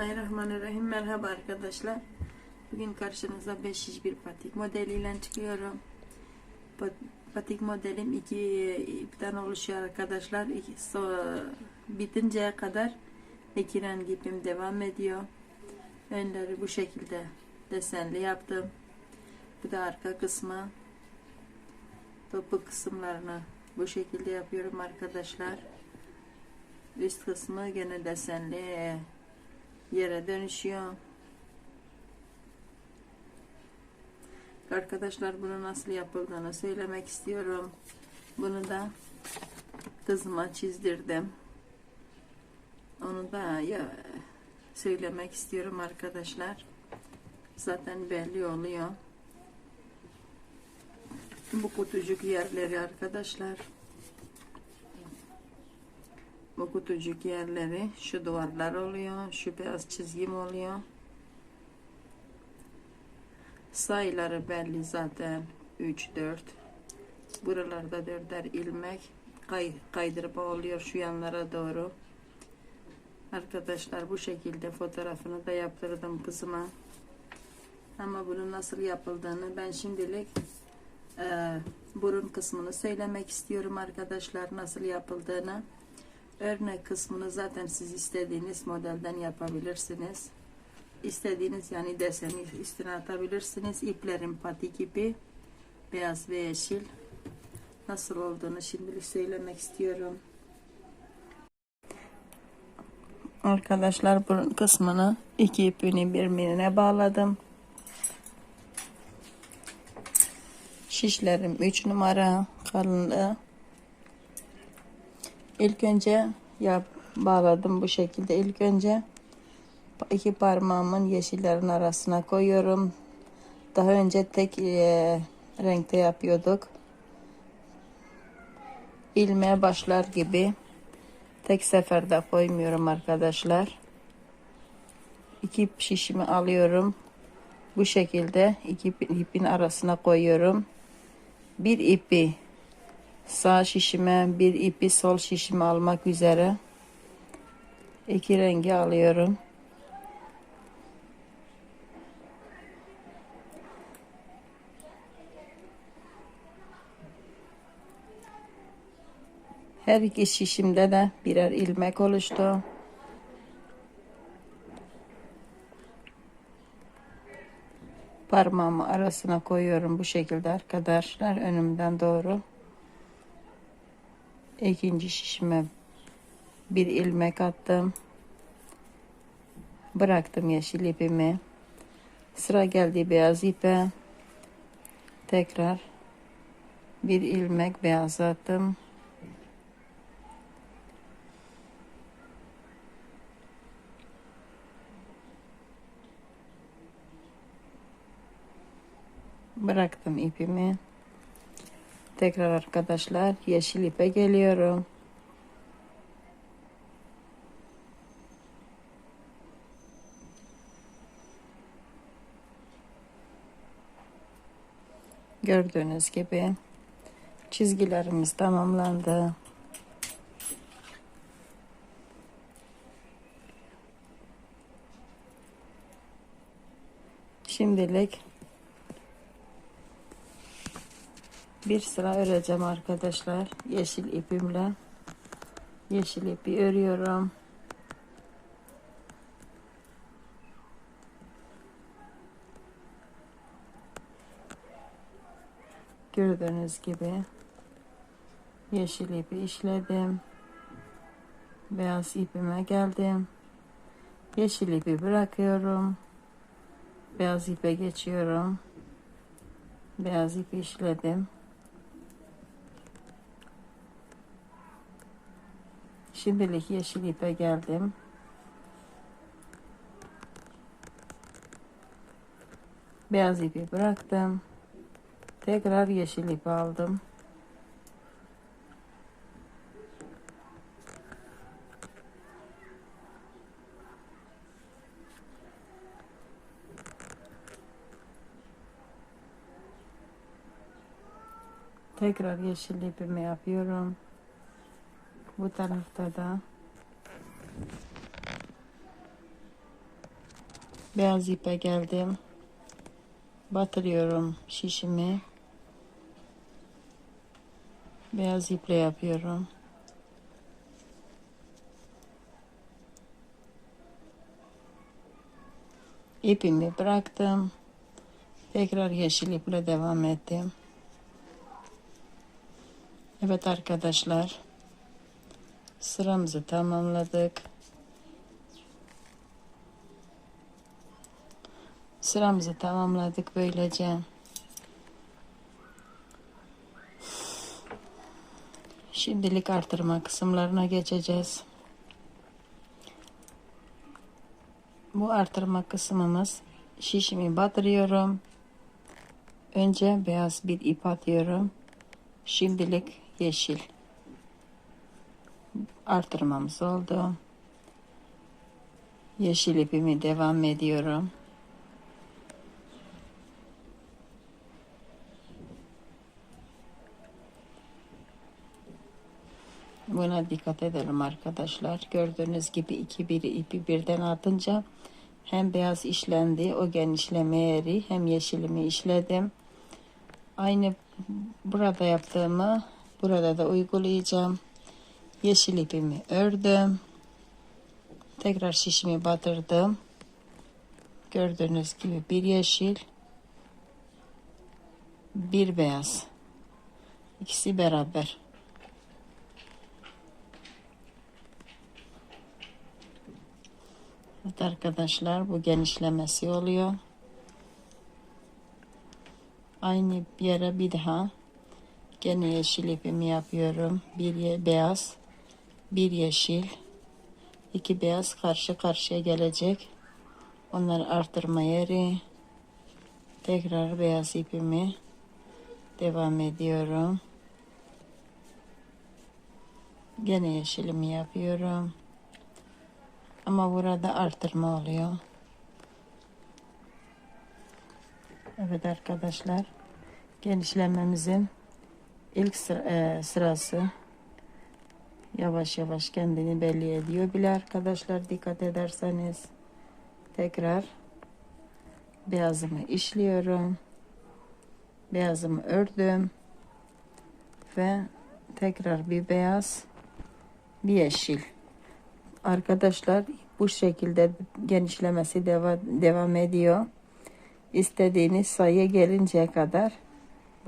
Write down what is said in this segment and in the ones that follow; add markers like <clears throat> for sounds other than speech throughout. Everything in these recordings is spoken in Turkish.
Bismillahirrahmanirrahim. Merhaba arkadaşlar. Bugün karşınıza 5 iş bir patik modeliyle çıkıyorum. Pat- Patik modelim iki ipten oluşuyor arkadaşlar. So- bitinceye kadar iki renk ipim devam ediyor. Önleri bu şekilde desenli yaptım. Bu da arka kısmı. Topu kısımlarını bu şekilde yapıyorum arkadaşlar. Üst kısmı gene desenli yere dönüşüyor. Arkadaşlar bunu nasıl yapıldığını söylemek istiyorum. Bunu da kızıma çizdirdim. Onu da ya söylemek istiyorum arkadaşlar. Zaten belli oluyor. Bu kutucuk yerleri arkadaşlar. Bu kutucuk yerleri şu duvarlar oluyor. Şu beyaz çizgim oluyor. Sayıları belli zaten. 3, 4. Buralarda dörder ilmek kay, kaydırma oluyor şu yanlara doğru. Arkadaşlar bu şekilde fotoğrafını da yaptırdım kızıma. Ama bunun nasıl yapıldığını ben şimdilik e, burun kısmını söylemek istiyorum arkadaşlar nasıl yapıldığını. Örnek kısmını zaten siz istediğiniz modelden yapabilirsiniz. İstediğiniz yani deseni üstüne atabilirsiniz. İplerin patik ipi beyaz ve yeşil nasıl olduğunu şimdilik söylemek istiyorum. Arkadaşlar burun kısmını iki ipini birbirine bağladım. Şişlerim 3 numara kalınlığı. İlk önce yap bağladım bu şekilde. İlk önce iki parmağımın yeşillerin arasına koyuyorum. Daha önce tek e, renkte yapıyorduk. İlmeğe başlar gibi tek seferde koymuyorum arkadaşlar. İki şişimi alıyorum. Bu şekilde iki ipin arasına koyuyorum. Bir ipi sağ şişime bir ipi sol şişime almak üzere iki rengi alıyorum. Her iki şişimde de birer ilmek oluştu. Parmağımı arasına koyuyorum bu şekilde arkadaşlar önümden doğru. İkinci şişime bir ilmek attım. Bıraktım yeşil ipimi. Sıra geldi beyaz ipe. Tekrar bir ilmek beyaz attım. Bıraktım ipimi. Tekrar arkadaşlar yeşil ipe geliyorum. Gördüğünüz gibi çizgilerimiz tamamlandı. Şimdilik bir sıra öreceğim arkadaşlar. Yeşil ipimle. Yeşil ipi örüyorum. Gördüğünüz gibi yeşil ipi işledim. Beyaz ipime geldim. Yeşil ipi bırakıyorum. Beyaz ipe geçiyorum. Beyaz ipi işledim Şimdilik yeşil ipe geldim. Beyaz ipi bıraktım. Tekrar yeşil ipi aldım. Tekrar yeşil ipimi yapıyorum. Bu tarafta da Beyaz ipe geldim. Batırıyorum şişimi. Beyaz iple yapıyorum. İpimi bıraktım. Tekrar yeşil iple devam ettim. Evet arkadaşlar. Sıramızı tamamladık. Sıramızı tamamladık böylece. Şimdilik artırma kısımlarına geçeceğiz. Bu artırma kısmımız şişimi batırıyorum. Önce beyaz bir ip atıyorum. Şimdilik yeşil. Artırmamız oldu. Yeşil ipimi devam ediyorum. Buna dikkat edelim arkadaşlar. Gördüğünüz gibi iki bir ipi birden atınca hem beyaz işlendi o genişleme yeri hem yeşilimi işledim. Aynı burada yaptığımı burada da uygulayacağım. Yeşil ipimi ördüm. Tekrar şişimi batırdım. Gördüğünüz gibi bir yeşil bir beyaz. İkisi beraber. Evet arkadaşlar bu genişlemesi oluyor. Aynı yere bir daha gene yeşil ipimi yapıyorum. Bir beyaz, bir yeşil, iki beyaz karşı karşıya gelecek. Onları artırma yeri. Tekrar beyaz ipimi devam ediyorum. Gene yeşilimi yapıyorum. Ama burada artırma oluyor. Evet arkadaşlar. Genişlememizin ilk sıra, e, sırası yavaş yavaş kendini belli ediyor. Bile arkadaşlar dikkat ederseniz tekrar beyazımı işliyorum. Beyazımı ördüm. Ve tekrar bir beyaz bir yeşil. Arkadaşlar bu şekilde genişlemesi deva, devam ediyor. İstediğiniz sayıya gelinceye kadar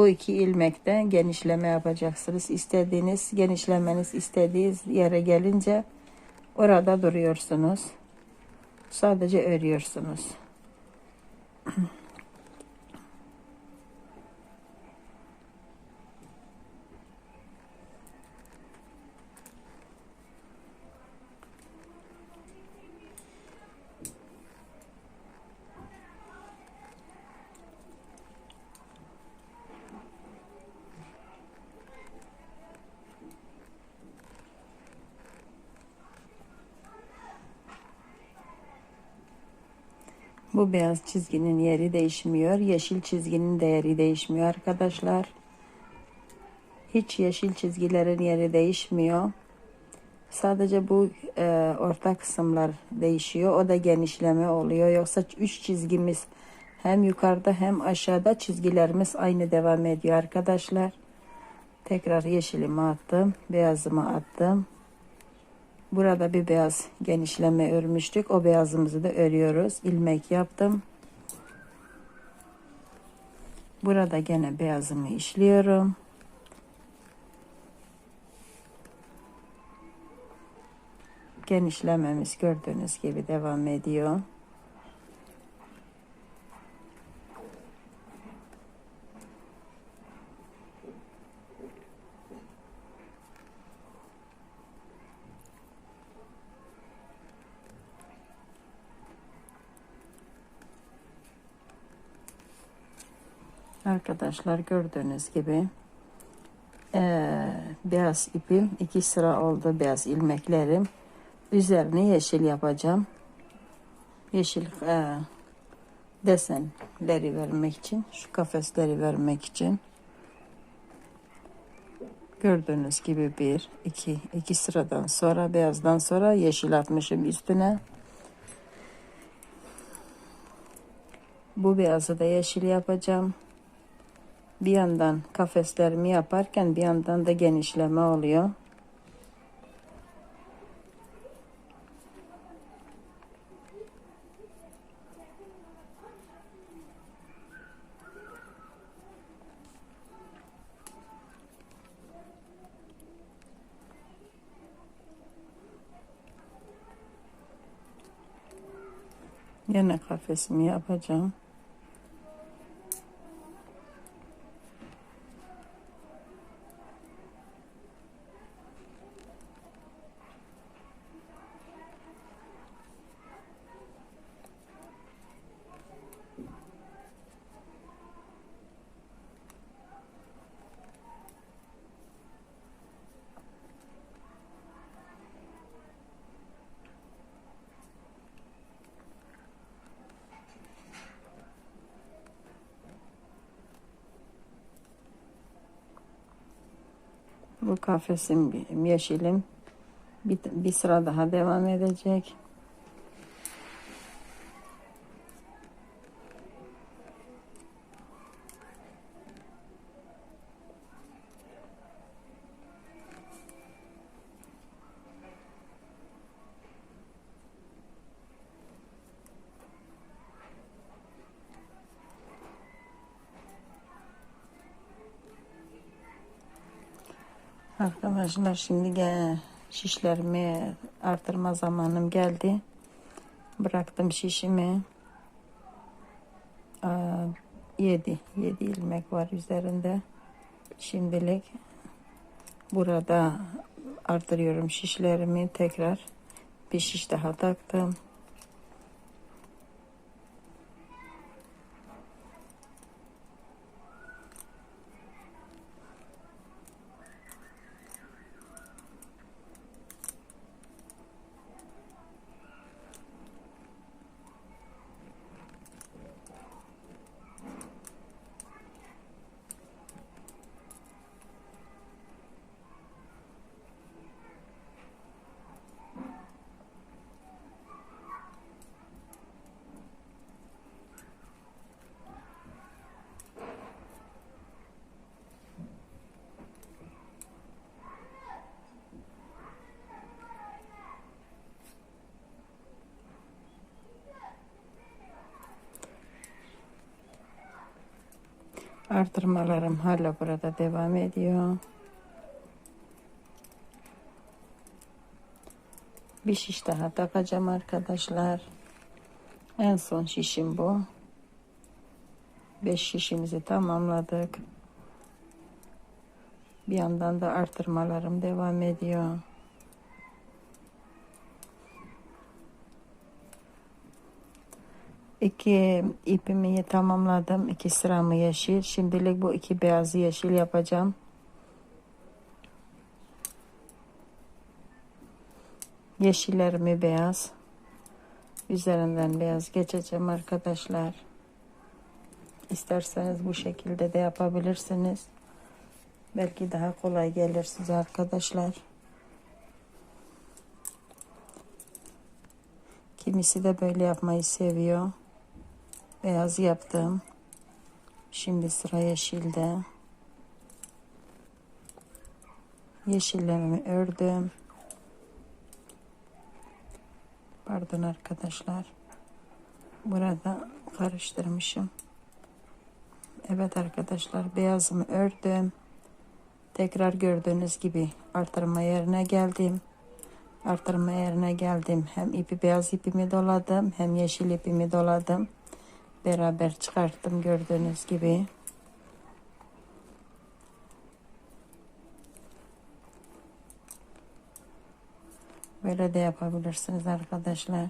bu iki ilmekte genişleme yapacaksınız. İstediğiniz genişlemeniz istediğiniz yere gelince orada duruyorsunuz. Sadece örüyorsunuz. <clears throat> Bu beyaz çizginin yeri değişmiyor. Yeşil çizginin değeri değişmiyor arkadaşlar. Hiç yeşil çizgilerin yeri değişmiyor. Sadece bu e, orta kısımlar değişiyor. O da genişleme oluyor. Yoksa üç çizgimiz hem yukarıda hem aşağıda çizgilerimiz aynı devam ediyor arkadaşlar. Tekrar yeşilimi attım. Beyazımı attım. Burada bir beyaz genişleme örmüştük. O beyazımızı da örüyoruz. İlmek yaptım. Burada gene beyazımı işliyorum. Genişlememiz gördüğünüz gibi devam ediyor. Arkadaşlar gördüğünüz gibi e, beyaz ipim iki sıra oldu beyaz ilmeklerim. Üzerine yeşil yapacağım. Yeşil e, desenleri vermek için, şu kafesleri vermek için. Gördüğünüz gibi bir, iki, iki sıradan sonra beyazdan sonra yeşil atmışım üstüne. Bu beyazı da yeşil yapacağım. Bir yandan kafeslerimi yaparken bir yandan da genişleme oluyor. Yine kafesimi yapacağım. Bu kafesim yeşilim. Bir, bir sıra daha devam edecek. Arkadaşlar şimdi gel şişlerimi artırma zamanım geldi. Bıraktım şişimi. 7 7 ilmek var üzerinde. Şimdilik burada artırıyorum şişlerimi tekrar. Bir şiş daha taktım. Artırmalarım hala burada devam ediyor. Bir şiş daha takacağım arkadaşlar. En son şişim bu. Beş şişimizi tamamladık. Bir yandan da artırmalarım devam ediyor. İki ipimi tamamladım. İki sıramı yeşil. Şimdilik bu iki beyazı yeşil yapacağım. Yeşillerimi beyaz. Üzerinden beyaz geçeceğim arkadaşlar. İsterseniz bu şekilde de yapabilirsiniz. Belki daha kolay gelir size arkadaşlar. Kimisi de böyle yapmayı seviyor. Beyaz yaptım. Şimdi sıra yeşilde. Yeşillerimi ördüm. Pardon arkadaşlar. Burada karıştırmışım. Evet arkadaşlar beyazımı ördüm. Tekrar gördüğünüz gibi artırma yerine geldim. Artırma yerine geldim. Hem ipi beyaz ipimi doladım hem yeşil ipimi doladım. Beraber çıkarttım gördüğünüz gibi. Böyle de yapabilirsiniz arkadaşlar.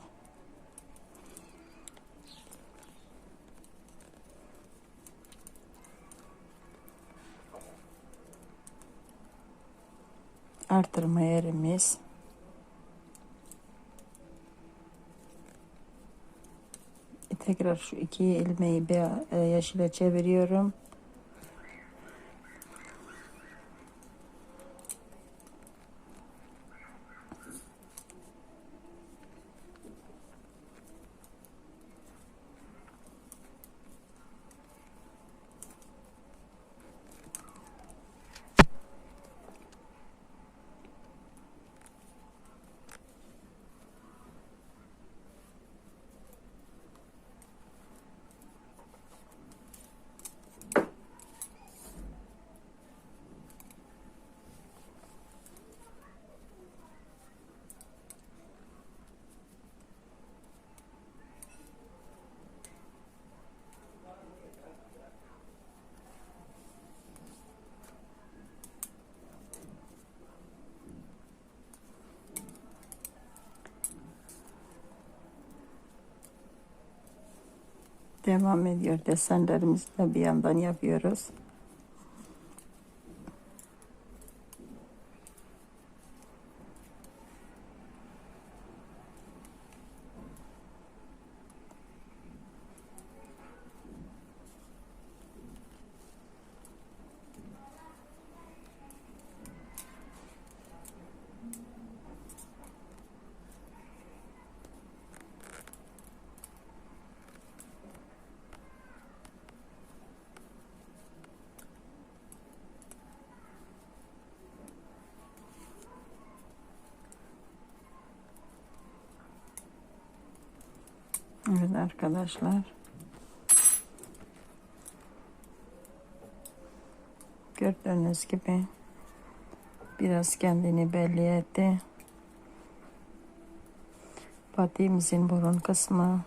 Artırma yerimiz. Tekrar şu iki ilmeği e, yeşile çeviriyorum. Devam ediyor. Desenlerimizi de bir yandan yapıyoruz. Evet arkadaşlar. Gördüğünüz gibi biraz kendini belli etti. Patiğimizin burun kısmı.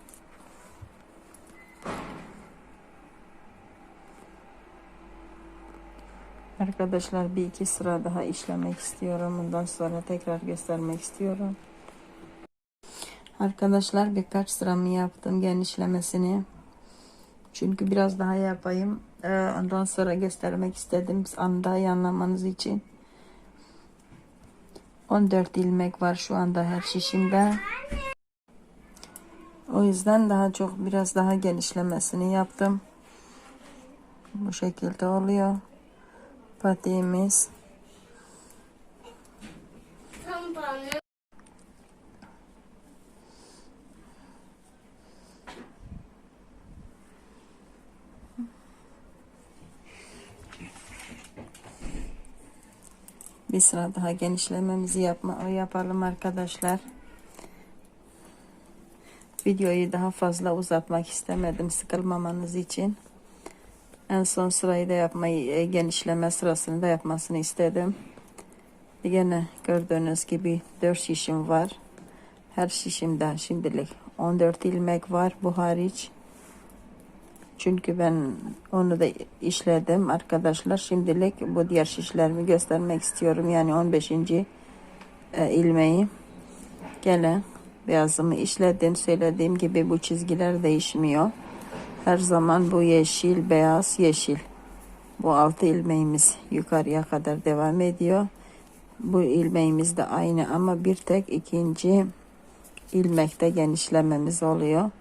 Arkadaşlar bir iki sıra daha işlemek istiyorum. Bundan sonra tekrar göstermek istiyorum. Arkadaşlar birkaç sıramı yaptım genişlemesini. Çünkü biraz daha yapayım. Ee, ondan sonra göstermek istedim. Anda anlamanız için. 14 ilmek var şu anda her şişimde. O yüzden daha çok biraz daha genişlemesini yaptım. Bu şekilde oluyor. Patiğimiz. Bir sıra daha genişlememizi yapma yapalım arkadaşlar. Videoyu daha fazla uzatmak istemedim sıkılmamanız için. En son sırayı da yapmayı e, genişleme sırasını da yapmasını istedim. Yine gördüğünüz gibi 4 şişim var. Her şişimde şimdilik 14 ilmek var bu hariç. Çünkü ben onu da işledim arkadaşlar. Şimdilik bu diğer şişlerimi göstermek istiyorum. Yani 15. e, ilmeği. Gene beyazımı işledim. Söylediğim gibi bu çizgiler değişmiyor. Her zaman bu yeşil, beyaz, yeşil. Bu altı ilmeğimiz yukarıya kadar devam ediyor. Bu ilmeğimiz de aynı ama bir tek ikinci ilmekte genişlememiz oluyor.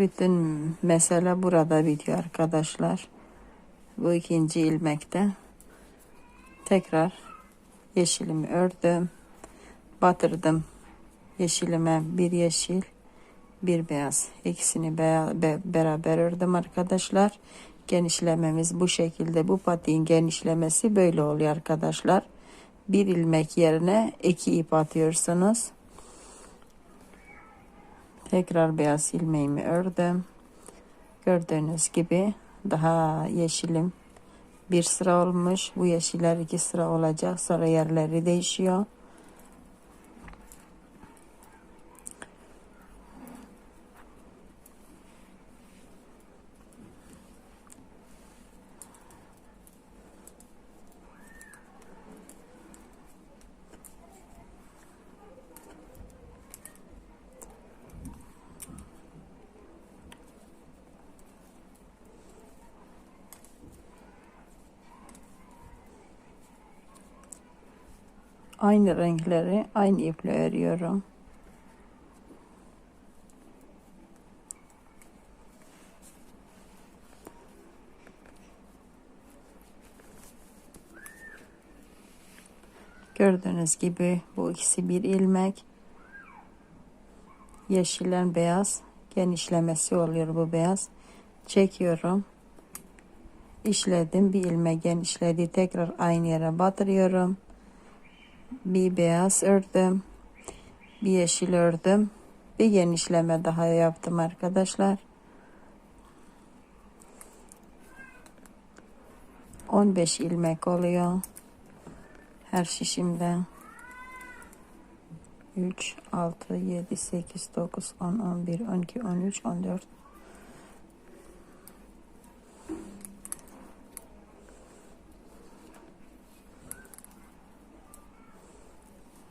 Bütün mesele burada bitiyor arkadaşlar. Bu ikinci ilmekte tekrar yeşilimi ördüm. Batırdım. Yeşilime bir yeşil, bir beyaz. İkisini beya- be- beraber ördüm arkadaşlar. Genişlememiz bu şekilde. Bu patiğin genişlemesi böyle oluyor arkadaşlar. Bir ilmek yerine iki ip atıyorsunuz. Tekrar beyaz ilmeğimi ördüm. Gördüğünüz gibi daha yeşilim bir sıra olmuş. Bu yeşiller iki sıra olacak. Sonra yerleri değişiyor. Aynı renkleri aynı iple örüyorum. Gördüğünüz gibi bu ikisi bir ilmek. Yeşillen beyaz genişlemesi oluyor bu beyaz. Çekiyorum. İşledim bir ilmek genişledi. Tekrar aynı yere batırıyorum bir beyaz ördüm. Bir yeşil ördüm. Bir genişleme daha yaptım arkadaşlar. 15 ilmek oluyor. Her şişimde. 3, 6, 7, 8, 9, 10, 11, 12, 13, 14.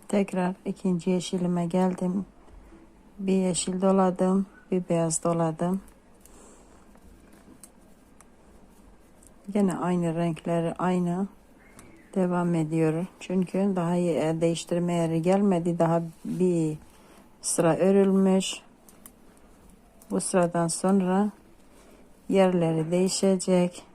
Tekrar ikinci yeşilime geldim. Bir yeşil doladım. Bir beyaz doladım. Yine aynı renkleri aynı devam ediyor. Çünkü daha e, değiştirme yeri gelmedi. Daha bir sıra örülmüş. Bu sıradan sonra yerleri değişecek.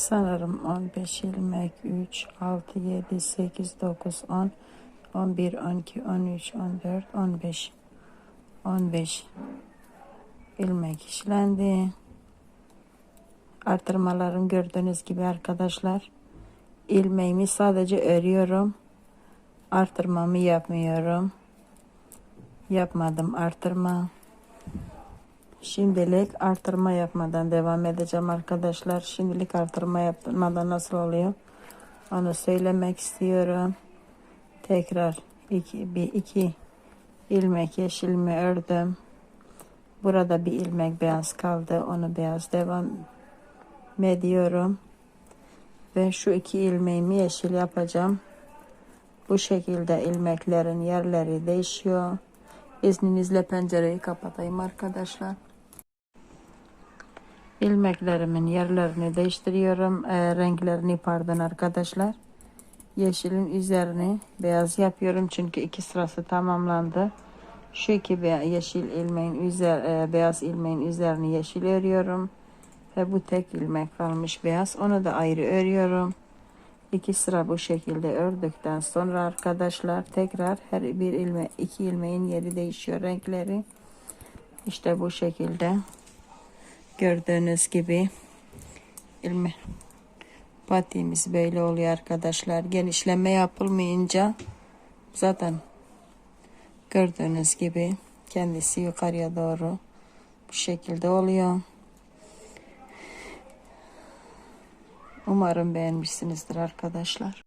Sanırım 15 ilmek 3, 6, 7, 8, 9, 10, 11, 12, 13, 14, 15. 15 ilmek işlendi. Artırmalarım gördüğünüz gibi arkadaşlar. ilmeğimi sadece örüyorum. Artırmamı yapmıyorum. Yapmadım artırma. Şimdilik artırma yapmadan devam edeceğim arkadaşlar. Şimdilik artırma yapmadan nasıl oluyor? Onu söylemek istiyorum. Tekrar iki, bir iki ilmek yeşilimi ördüm. Burada bir ilmek beyaz kaldı. Onu beyaz devam ediyorum. Ve şu iki ilmeğimi yeşil yapacağım. Bu şekilde ilmeklerin yerleri değişiyor. İzninizle pencereyi kapatayım arkadaşlar. İlmeklerimin yerlerini değiştiriyorum. E, renklerini pardon arkadaşlar. Yeşilin üzerini beyaz yapıyorum. Çünkü iki sırası tamamlandı. Şu iki yeşil ilmeğin üzer, e, beyaz ilmeğin üzerini yeşil örüyorum. Ve bu tek ilmek kalmış beyaz. Onu da ayrı örüyorum. İki sıra bu şekilde ördükten sonra arkadaşlar tekrar her bir ilme iki ilmeğin yeri değişiyor renkleri. İşte bu şekilde gördüğünüz gibi ilme patiğimiz böyle oluyor arkadaşlar. Genişleme yapılmayınca zaten gördüğünüz gibi kendisi yukarıya doğru bu şekilde oluyor. Umarım beğenmişsinizdir arkadaşlar.